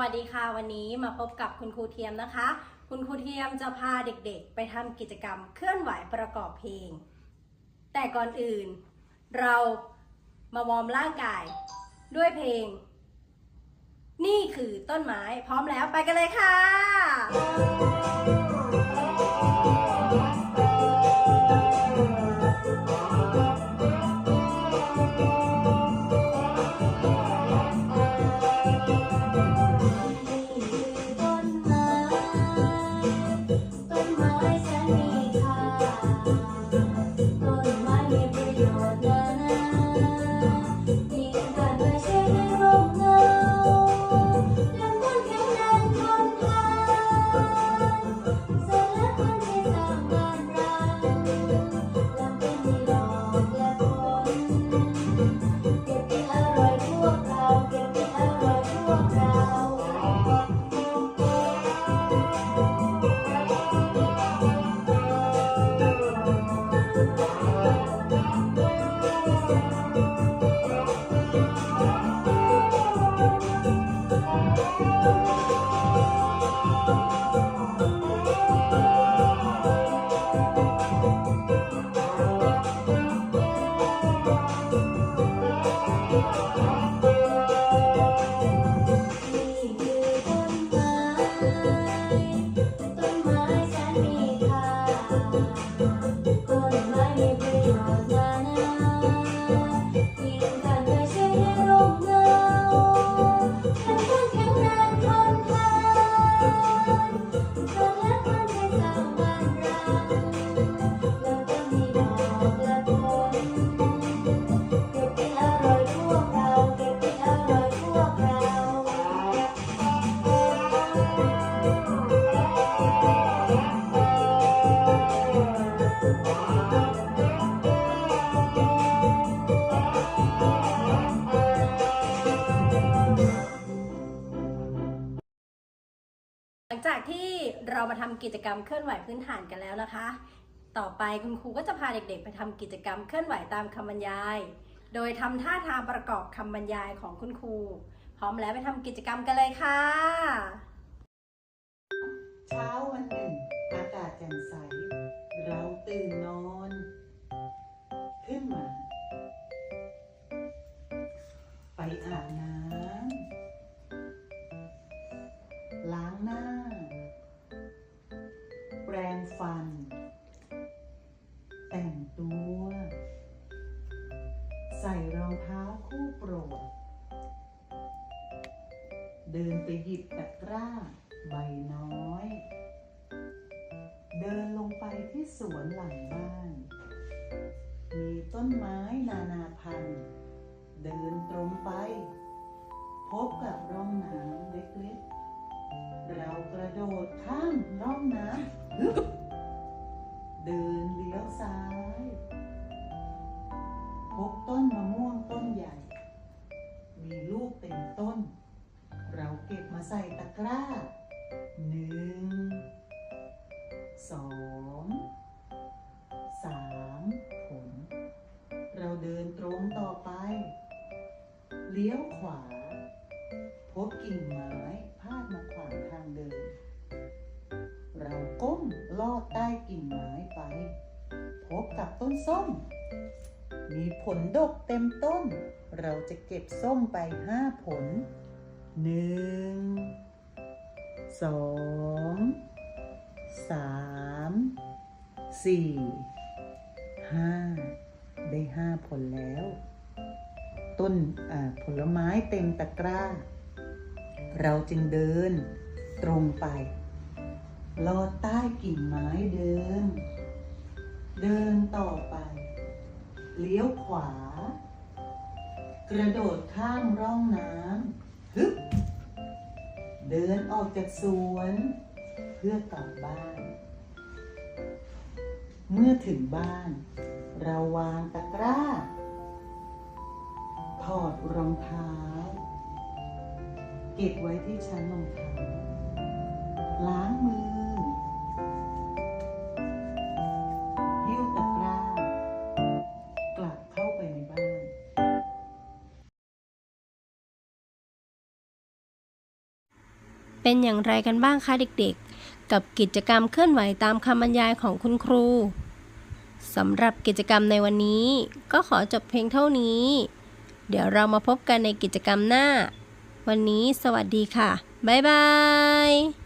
วัสดีค่ะวันนี้มาพบกับคุณครูเทียมนะคะ คุณครูเทียมจะพาเด็กๆ ไปทำกิจกรรมเคลื่อนไหวประกอบเพลง แต่ก่อนอื่น เรามาวอร์มร่างกายด้วยเพลง นี่คือต้นไม้พร้อมแล้วไปกันเลยค่ะ เรามาทำกิจกรรมเคลื่อนไหวพื้นฐานกันแล้วนะคะ ต่อไปคุณครูก็จะพาเด็กๆ ไปทำกิจกรรมเคลื่อนไหวตามคำบรรยาย โดยทำท่าทางประกอบคำบรรยายของคุณครู พร้อมแล้วไปทำกิจกรรมกันเลยค่ะ เช้าวันหนึ่งอากาศแจ่มใส เราตื่นนอน ขึ้นมา ไปอาบน้ำ ท้าคู่โปรด เดินไปหยิบตะกร้า ใบน้อย เดินลงไปที่สวนหลังบ้าน มีต้นไม้นานาพันธุ์ เดินตรงไป พบกับร่องน้ำเล็กๆ เรากระโดดข้ามร่องน้ำเดินเลี้ยวซ้าย พบต้นมะม่วง ต้น เราเก็บมาใส่ตะกร้าหนึ่งสองสามผล เราเดินตรงต่อไป เลี้ยวขวา พบกิ่งไม้พาดมาขวางทางเดิน เราก้มลอดใต้กิ่งไม้ไป พบกับต้นส้ม มีผลดกเต็มต้น เราจะเก็บส้มไปห้าผลหนึ่งสองสามสี่ห้าได้ห้าผลแล้ว ต้นผลไม้เต็มตะกร้า เราจึงเดินตรงไป ลอดใต้กิ่งไม้เดิมเดินต่อไป เลี้ยวขวา กระโดดข้ามร่องน้ำฮึบเดินออกจากสวน เพื่อกลับบ้าน เมื่อถึงบ้าน เราวางตะกร้า ถอดรองเท้า เก็บไว้ที่ชั้นรองเท้า เป็นอย่างไรกันบ้างคะเด็กๆ กับกิจกรรมเคลื่อนไหวตามคำบรรยายของคุณครูสำหรับกิจกรรมในวันนี้ ก็ขอจบเพียงเท่านี้ เดี๋ยวเรามาพบกันในกิจกรรมหน้า วันนี้สวัสดีค่ะ บ๊ายบาย